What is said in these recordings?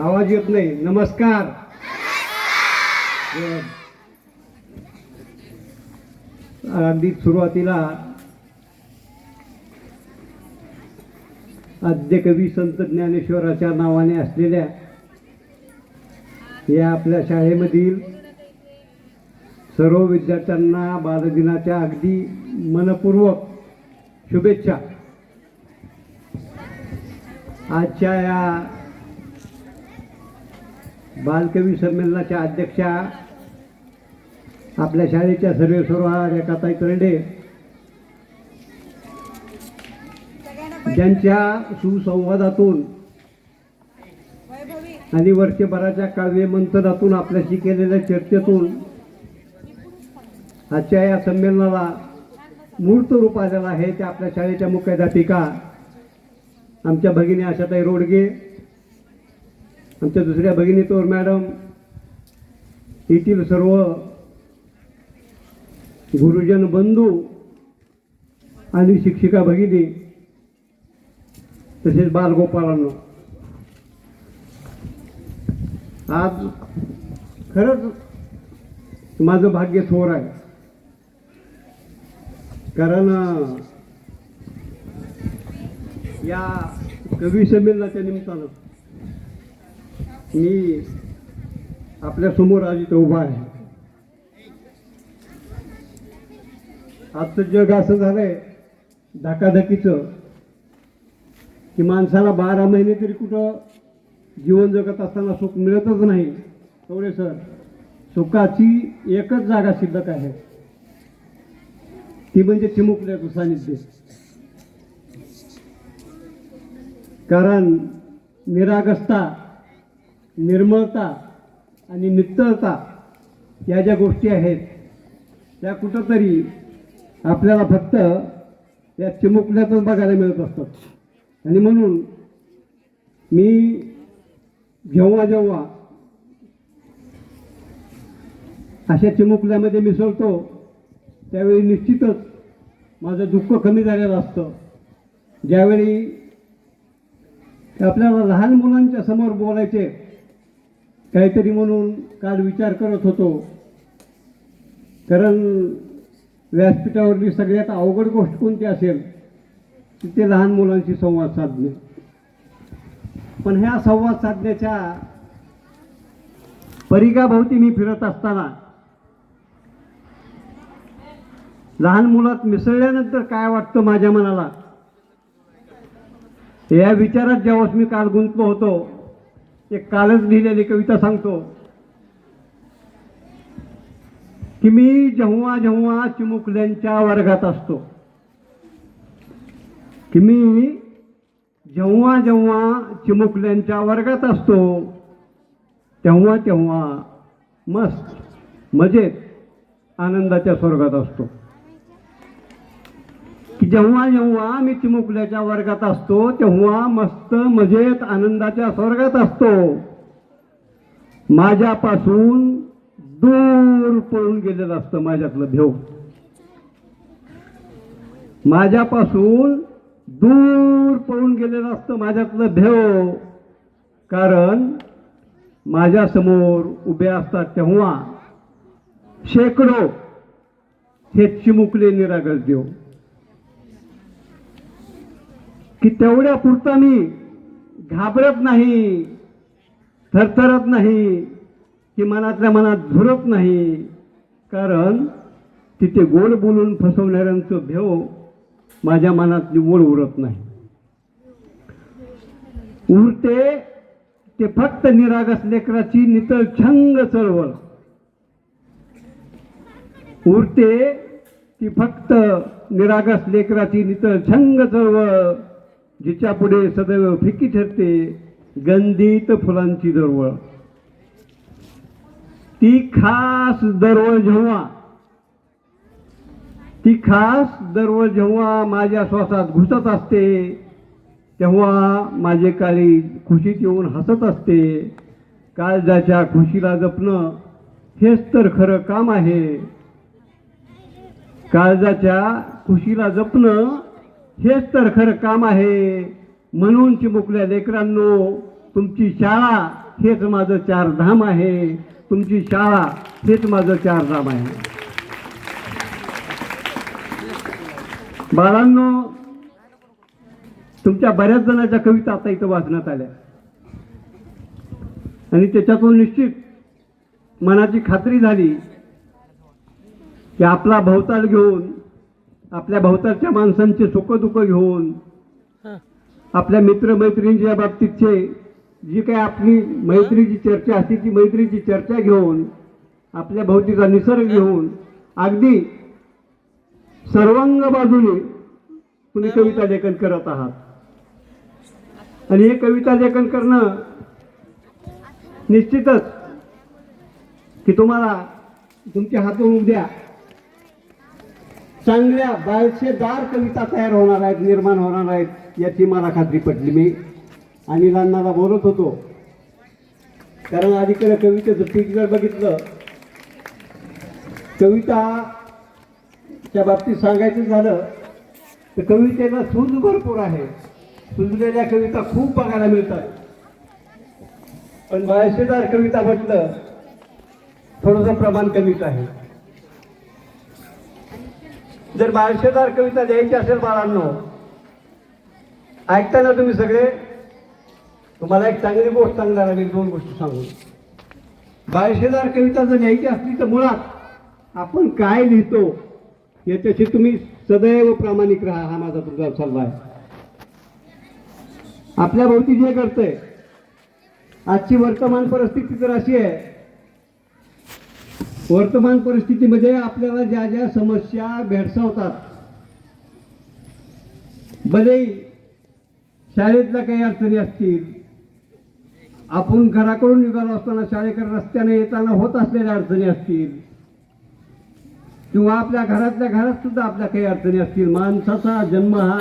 आवाज येत नाही. नमस्कार. अगदी सुरुवातीला आद्यकवी संत ज्ञानेश्वराच्या नावाने असलेल्या या आपल्या शाळेमधील सर्व विद्यार्थ्यांना बालदिनाच्या अगदी मनपूर्वक शुभेच्छा. आजच्या या बालकवी संमेलनाच्या अध्यक्षा आपल्या शाळेच्या सर्वेसर्वा रेखाताई तरंडे ज्यांच्या सुसंवादातून आणि वर्षभराच्या काव्य मंथनातून आपल्याशी केलेल्या चर्चेतून आजच्या या संमेलनाला मूर्त रूप आलेलं आहे ते आपल्या शाळेच्या मुख्याध्यापिका आमच्या भगिनी आशाताई रोडगे आमच्या दुसऱ्या भगिनी तोर मॅडम येथील सर्व गुरुजन बंधू आणि शिक्षिका भगिनी तसेच बालगोपाळांना आज खरंच माझं भाग्य थोर आहे. कारण या कवी संमेलनाच्या निमित्तानं मी आपल्यासमोर आज इथं उभा आहे. आजचं जग असं झालंय धकाधकीचं की माणसाला बारा महिने तरी कुठं जीवन जगत असताना सुख मिळतच नाही. तेवढे सर सुखाची एकच जागा शिल्लक आहे. ती म्हणजे चिमुकल्याचं सानिध्य कारण निरागस्ता निर्मळता आणि नित्तळता या ज्या गोष्टी आहेत त्या कुठंतरी आपल्याला फक्त या चिमुकल्यातच बघायला मिळत असतात. आणि म्हणून मी जेव्हा जेव्हा अशा चिमुकल्यामध्ये मिसळतो त्यावेळी निश्चितच माझं दुःख कमी झालेलं असतं. ज्यावेळी आपल्याला लहान मुलांच्या समोर बोलायचे काहीतरी म्हणून काल विचार करत होतो. कारण व्यासपीठावरली सगळ्यात अवघड गोष्ट कोणती असेल की ते लहान मुलांशी संवाद साधणे. पण ह्या संवाद साधण्याच्या परिघाभोवती मी फिरत असताना लहान मुलात मिसळल्यानंतर काय वाटतं माझ्या मनाला? या विचारात जेव्हा मी काल गुंतलो होतो एक कालच लिहिलेली कविता सांगतो. की मी जेव्हा जेव्हा चिमुकल्यांच्या वर्गात असतो. की मी जेव्हा जेव्हा चिमुकल्यांच्या वर्गात असतो तेव्हा तेव्हा मस्त मजेत आनंदाच्या स्वर्गात असतो. की जेव्हा जेव्हा मी चिमुकल्याच्या वर्गात असतो तेव्हा मस्त मजेत आनंदाच्या स्वर्गात असतो. माझ्यापासून दूर पळून गेलेलं असतं माझ्यातलं भेव माझ्यापासून दूर पळून गेलेलं असतं माझ्यातलं भेव कारण माझ्यासमोर उभे असतात तेव्हा शेकडो हे चिमुकले निरागस देव. की तेवढ्या पुरता मी घाबरत नाही थरथरत नाही की मनातल्या मनात झुरत नाही. कारण तिथे गोड बोलून फसवणाऱ्यांचं भेव माझ्या मनात निव्वळ उरत नाही. उरते ते फक्त निरागस लेकराची नितळ छंग चळवळ. उरते ती फक्त निरागस लेकराची नितळ छंग चळवळ. जिच्या पुढे सदैव फिकी ठरते गंधित फुलांची दरवळ. ती खास दरवळ जेव्हा ती खास दरवळ जेव्हा माझ्या श्वासात घुसत असते तेव्हा माझे काळी खुशीत येऊन हसत असते. काळजाच्या खुशीला जपणं हेच तर खरं काम आहे. काळजाच्या खुशीला जपणं हेच तर खरं काम आहे. म्हणून चिमुकल्या लेकरांनो तुमची शाळा हेच माझं चारधाम आहे. तुमची शाळा हेच माझं चारधाम आहे. बाळांनो तुमच्या बऱ्याच जणांच्या कविता आता इथं वाचण्यात आल्या. आणि त्याच्यातून निश्चित मनाची खात्री झाली की आपला भवताल घेऊन आपल्या भवतालच्या माणसांचे सुखदुःख घेऊन आपल्या मित्रमैत्रिणींच्या बाबतीतचे जी काही आपली मैत्रीची चर्चा असते ती मैत्रीची चर्चा घेऊन आपल्या भोवतीचा निसर्ग घेऊन अगदी सर्वांग बाजूने तुम्ही कविता लेखन करत आहात. आणि हे कविता लेखन करणं निश्चितच की तुम्हाला तुमच्या हातून उद्या चांगल्या बाळशेदार कविता तयार होणार आहेत निर्माण होणार आहेत याची मला खात्री पटली मी. आणि अण्णाला बोलत होतो कारण अलीकडे कवितेचं पीक जर बघितलं कविताच्या बाबतीत सांगायचं झालं तर कवितेला सूज भरपूर आहे. सुजलेल्या कविता खूप बघायला मिळतात. पण बाळशेदार कविता म्हटलं थोडंसं प्रमाण कमीच आहे. जर बाळशेदार कविता द्यायची असेल बाळांनो ऐकताना तुम्ही सगळे तुम्हाला एक चांगली गोष्ट सांगणार आम्ही दोन गोष्टी सांगू. बाळशेदार कविता जर लिहायची असली तर मुळात आपण काय लिहितो याच्याशी तुम्ही सदैव प्रामाणिक राहा हा माझा तुमचा सल्ला आहे. आपल्या भोवती जे करतंय आजची वर्तमान परिस्थिती तर अशी आहे वर्तमान परिस्थितीमध्ये आपल्याला ज्या ज्या समस्या भेडसावतात भले शाळेतल्या काही अडचणी असतील आपण घराकडून निघालो असताना शाळेकडे रस्त्याने येताना होत असलेल्या अडचणी असतील किंवा आपल्या घरातल्या घरात सुद्धा आपल्या काही अडचणी असतील माणसाचा जन्म हा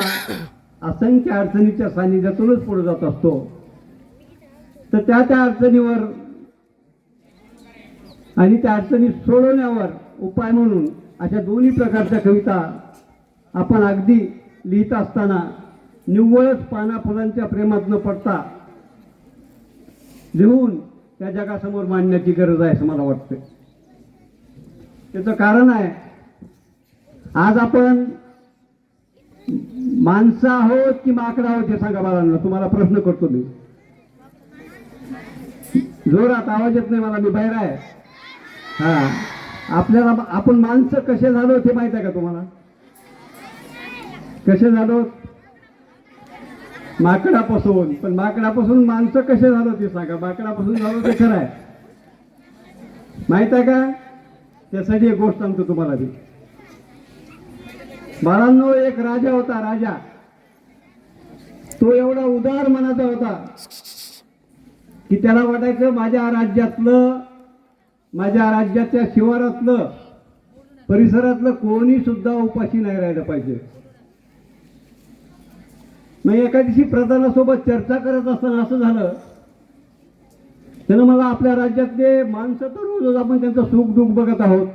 असंख्य अडचणीच्या सानिध्यातूनच पुढे जात असतो. तर त्या त्या अडचणीवर आणि त्या अडचणी सोडवण्यावर उपाय म्हणून अशा दोन्ही प्रकारच्या कविता आपण अगदी लिहित असताना निव्वळच पाना फुलांच्या प्रेमात न पडता लिहून त्या जगासमोर मांडण्याची गरज आहे असं मला वाटतं त्याचं कारण आहे आज आपण माणसं आहोत की माकडं आहोत हे सांगा बाळांना तुम्हाला प्रश्न करतो मी. जोरात आवाज येत नाही मला मी बाहेर आहे. हा. आपल्याला आपण माणसं कसे झालो ते माहीत आहे का तुम्हाला? कसे झालो? माकडापासून. पण माकडापासून माणसं कसे झालो ते सांगा. माकडापासून झालो ते खरं आहे. माहीत आहे का? त्यासाठी एक गोष्ट सांगतो तुम्हाला मी. बाळांनो एक राजा होता राजा. तो एवढा उदार मनाचा होता की त्याला वाटायचं माझ्या राज्यातलं माझ्या राज्याच्या शिवारातलं परिसरातलं कोणी सुद्धा उपाशी नाही राहिलं पाहिजे. मग एका दिवशी प्रधानासोबत चर्चा करत असताना असं झालं त्यानं मला आपल्या राज्यातले माणसं तर रोज आपण त्यांचं सुख दुःख बघत आहोत.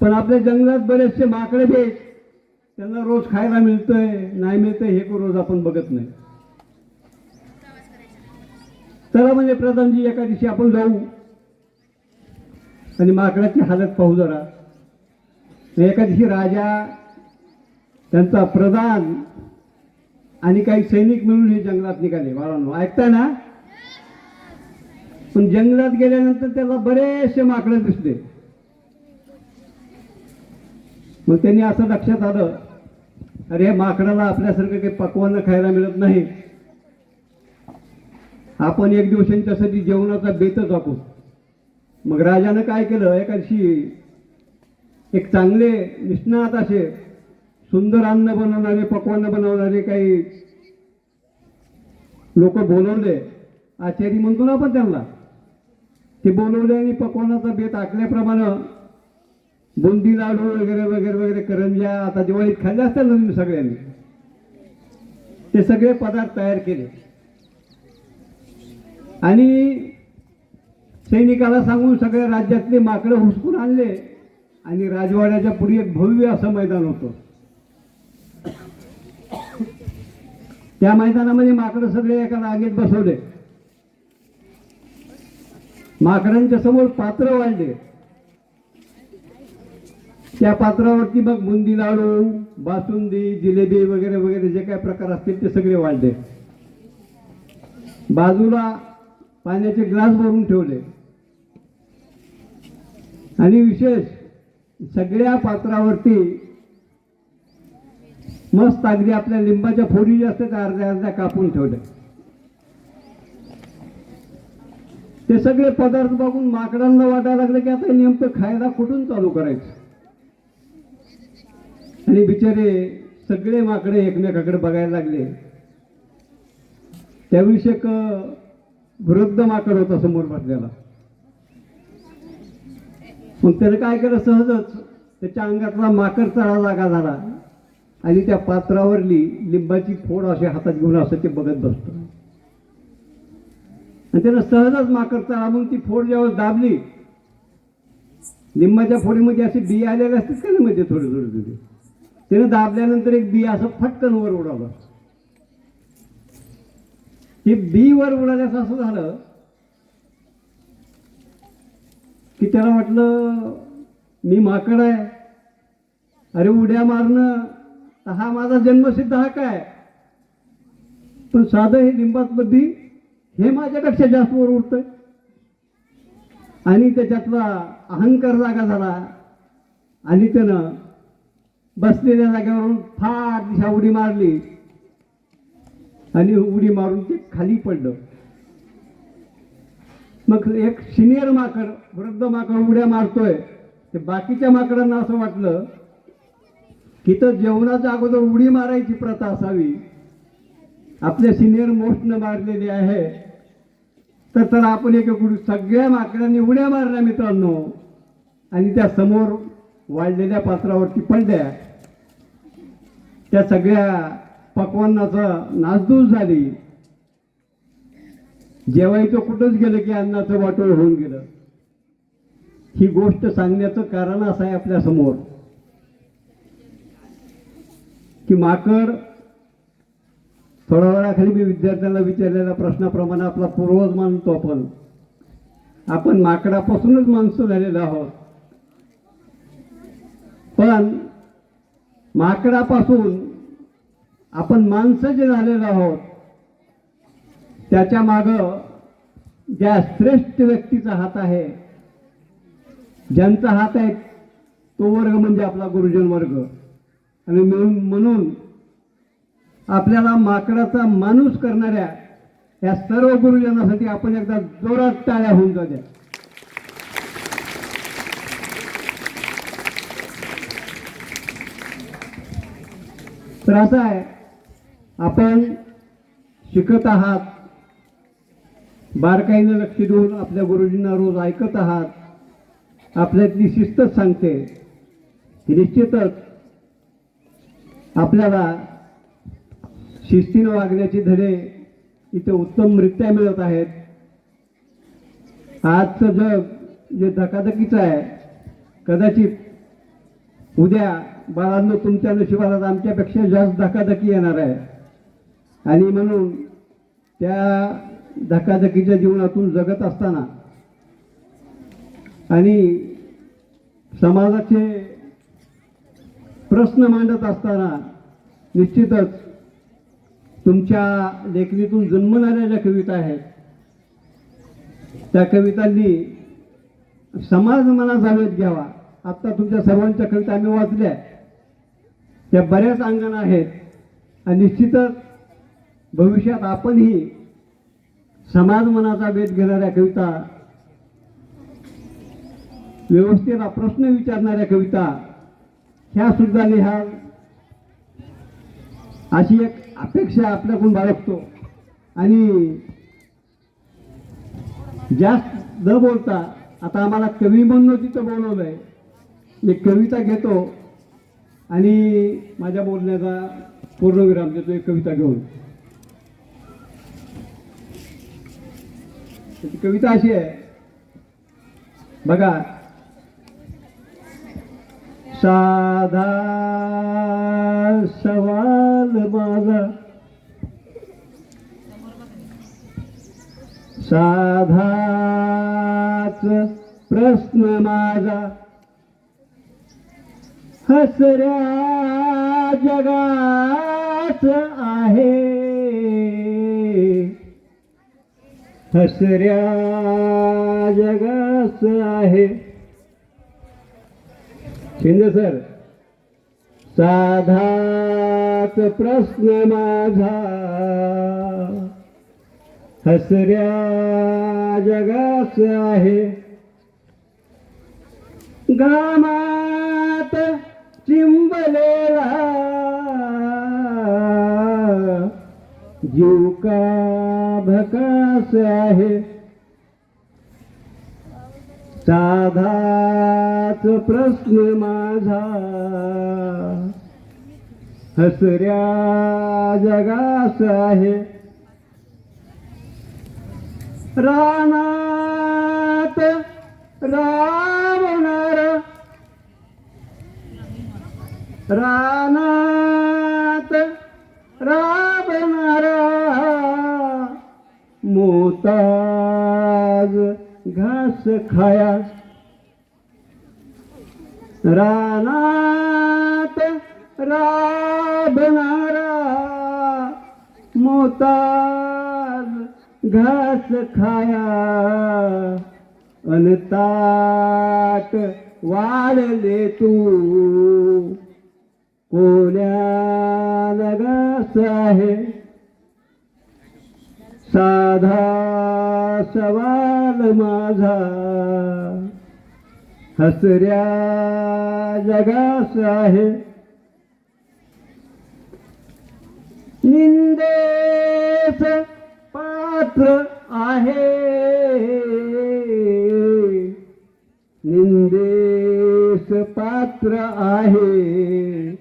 पण आपल्या जंगलात बरेचसे माकडे भेट त्यांना रोज खायला मिळतंय नाही मिळतंय हे रोज आपण बघत नाही. चला म्हणजे प्रधानजी एका दिवशी आपण जाऊ. आणि माकडाची हालत पाहू जरा. एका दिवशी राजा त्यांचा प्रधान आणि काही सैनिक मिळून हे जंगलात निघाले. बाळांनो ऐकताय ना? पण जंगलात गेल्यानंतर त्याला बरेचसे माकडे दिसले. मग त्यांनी असं लक्षात आलं अरे या माकडाला आपल्यासारखं काही पकवानं खायला मिळत नाही. आपण एक दिवसांच्यासाठी जेवणाचा बेतच आखू मग राजानं काय केलं? एका दिवशी एक चांगले निष्णात असे सुंदर अन्न बनवणारे पकवानं बनवणारे काही लोक बोलवले. आचारी म्हणतो ना आपण त्यांना ते बोलवले आणि पकवानाचा बेत आखल्याप्रमाणे बुंदी लाडू वगैरे वगैरे वगैरे करंज्या आता दिवाळीत खाल्ल्या असतात ना तुम्ही सगळ्यांनी ते सगळे पदार्थ तयार केले. आणि सैनिकाला सांगून सगळ्या राज्यातले माकडं हुसकून आणले आणि राजवाड्याच्या पुढे एक भव्य असं मैदान होतं. त्या मैदानामध्ये माकडं सगळे एका रागेत बसवले. माकडांच्या समोर पात्र वाढले. त्या पात्रावरती मग बुंदी लाडू बासुंदी जिलेबी वगैरे वगैरे जे काय प्रकार असतील ते सगळे वाढले. बाजूला पाण्याचे ग्लास भरून ठेवले. आणि विशेष सगळ्या पात्रावरती मस्त अगदी आपल्या लिंबाच्या फोडी ज्या असतात अर्ध्या अर्ध्या कापून ठेवल्या. ते सगळे पदार्थ बघून माकडांना वाटायला लागलं की आता नेमकं खायला कुठून चालू करायचं? आणि बिचारे सगळे माकडे एकमेकाकडे बघायला लागले. त्याविषयी वृद्ध माकड होता समोर बसलेला. मग त्यानं काय केलं? सहजच त्याच्या अंगातला माकड चढा जागा झाला. आणि त्या पात्रावरली लिंबाची फोड असे हातात घेऊन असं ते बघत बसत. आणि त्यानं सहजच माकड चढा म्हणून ती फोड ज्यावेळेस दाबली लिंबाच्या फोडीमध्ये असे बिया आलेले असतात का नाही म्हणजे मध्ये थोडे थोडे थोडे त्यानं दाबल्यानंतर एक बिया असं फटकन वर उडालं. हे बी वर उडाल्याचं असं झालं की त्याला वाटलं मी माकड आहे. अरे उड्या मारणं तर हा माझा जन्मसिद्ध हा आहे. पण साधं हे लिंबात बी हे माझ्यापेक्षा जास्त वर उडतंय. आणि त्याच्यातला अहंकार जागा झाला. आणि त्यानं बसलेल्या जागेवरून फार दिशा उडी मारली. आणि उडी मारून ते खाली पडलं. मग एक सिनियर माकड वृद्ध माकड उड्या मारतोय. ते बाकीच्या माकडांना असं वाटलं की तर जेवणाच्या अगोदर उडी मारायची प्रथा असावी. आपल्या सिनियर मोस्टनं मारलेली आहे. तर तर आपण एक उडी सगळ्या माकडांनी उड्या मारल्या मित्रांनो. आणि त्या समोर वाढलेल्या पात्रावरती पडल्या. त्या सगळ्या पकवानाचा नासधूस झाली. जेवायचं कुठंच गेलं की अन्नाचं वाटोळ होऊन गेलं. ही गोष्ट सांगण्याचं कारण असं आहे आपल्यासमोर. की माकड थोड्या वेळाखाली मी विद्यार्थ्यांना विचारलेल्या प्रश्नाप्रमाणे आपला पूर्वज मानतो आपण. आपण माकडापासूनच माणसं झालेलो आहोत. पण माकडापासून आपण माणसं जे झालेलो आहोत त्याच्या माग ज्या श्रेष्ठ व्यक्तीचा हात आहे ज्यांचा हात आहे तो वर्ग म्हणजे आपला गुरुजन वर्ग. आणि म्हणून म्हणून आपल्याला माकडाचा माणूस करणाऱ्या या सर्व गुरुजनासाठी आपण एकदा जोरात टाळ्या होऊन जाऊ द्या तर असं आहे आपण शिकत आहात. बारकाईनं लक्ष देऊन आपल्या गुरुजींना रोज ऐकत आहात. आपल्यातली शिस्तच सांगते. की निश्चितच आपल्याला शिस्तीनं वागण्याचे धडे इथे उत्तमरित्या मिळत आहेत. आजचं जग जे धकाधकीचं आहे कदाचित उद्या बाळांनो तुमच्या नशिबाला आमच्यापेक्षा जास्त धकाधकी येणार आहे. आणि म्हणून त्या धकाधकीच्या जीवनातून जगत असताना आणि समाजाचे प्रश्न मांडत असताना निश्चितच तुमच्या लेखणीतून जन्मणाऱ्या ज्या कविता आहेत. त्या कवितांनी समाज मनाचा वेध घ्यावा. आत्ता तुमच्या सर्वांच्या कविता आम्ही वाचल्या त्या बऱ्याच अंगण आहेत. आणि निश्चितच भविष्यात आपणही समाज मनाचा वेध घेणाऱ्या कविता व्यवस्थेला प्रश्न विचारणाऱ्या कविता ह्या सुद्धा लिहाल अशी एक अपेक्षा आपल्याकडून बाळगतो. आणि जास्त न बोलता आता आम्हाला कवी म्हणून तिथं बोलवलंय एक कविता घेतो. आणि माझ्या बोलण्याचा पूर्णविराम देतो एक कविता घेऊन. ती कविता अशी आहे. बघा. साधा सवाल माझा. साधाच प्रश्न माझा. हसऱ्या जगाच आहे. हसऱ्या जगास आहे. शिंदे सर साधाच प्रश्न माझा. हसऱ्या जगास आहे. गामात चिंबलेला जीव का भकास आहे. साधाच प्रश्न माझा. हसऱ्या जगास आहे. रानात रावणार. रानात रावणारा. मोताज घास खाया. रानात राबणारा मोताज घास खाया. अनताट वाढले तू. कोण्या नगास आहे? साधा सवाल माझा. हसऱ्या जगास आहे. निंदेस पात्र आहे. निंदेस पात्र आहे.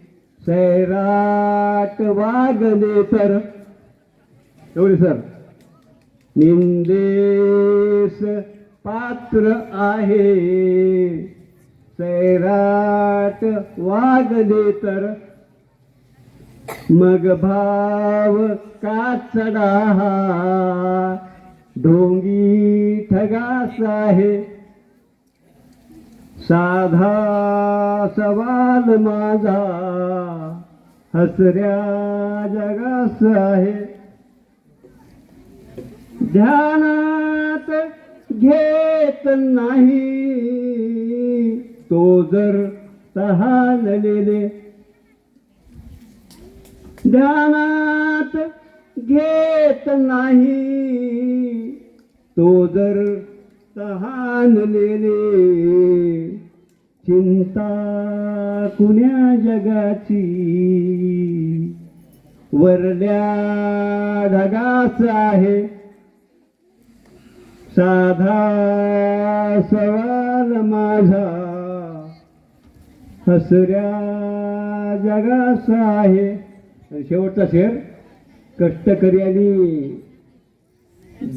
सैराट वागले तर. एवढे सर. निंदेस पात्र आहे. सैराट वागले तर. मग भाव का चढा ढोंगी ठगास आहे साधा सवाल माझा. हसऱ्या जगास आहे. ध्यानात घेत नाही. तो जर तहानलेले ध्यानात घेत नाही. तो जर तहानलेले चिंता कुण्या जगाची? वरल्या ढगास आहे. साधा सवाल माझा. हसऱ्या जगाचा आहे शेवटचा शेर. कष्टकरी आणि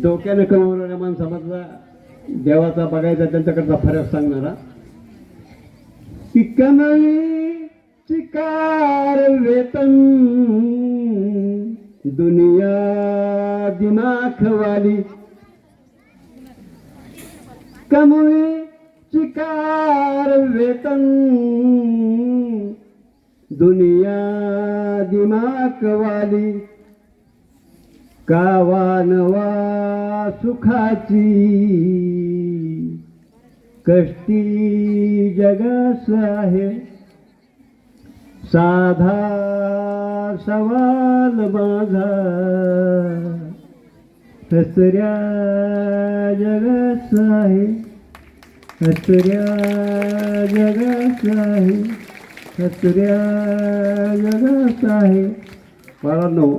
डोक्यानं कमवणाऱ्या माणसामधला देवाचा बघायचा त्यांच्याकडचा फरक सांगणारा. की चिकार वेतन. दुनिया दिमाखवाली. कमवी चिकार वेतन. दुनिया दिमाखवाली कावानवा सुखाची. कष्टी जगस आहे साधा सवाल माझा. हसऱ्या जगस आहे हसऱ्या जगस आहे हसऱ्या जगात आहे. बाळांनो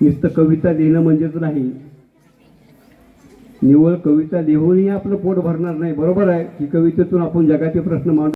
नुसतं कविता लिहिणं म्हणजेच नाही. निवळ कविता लिहूनही आपलं पोट भरणार नाही बरोबर आहे? की कवितेतून आपण जगाचे प्रश्न मांडू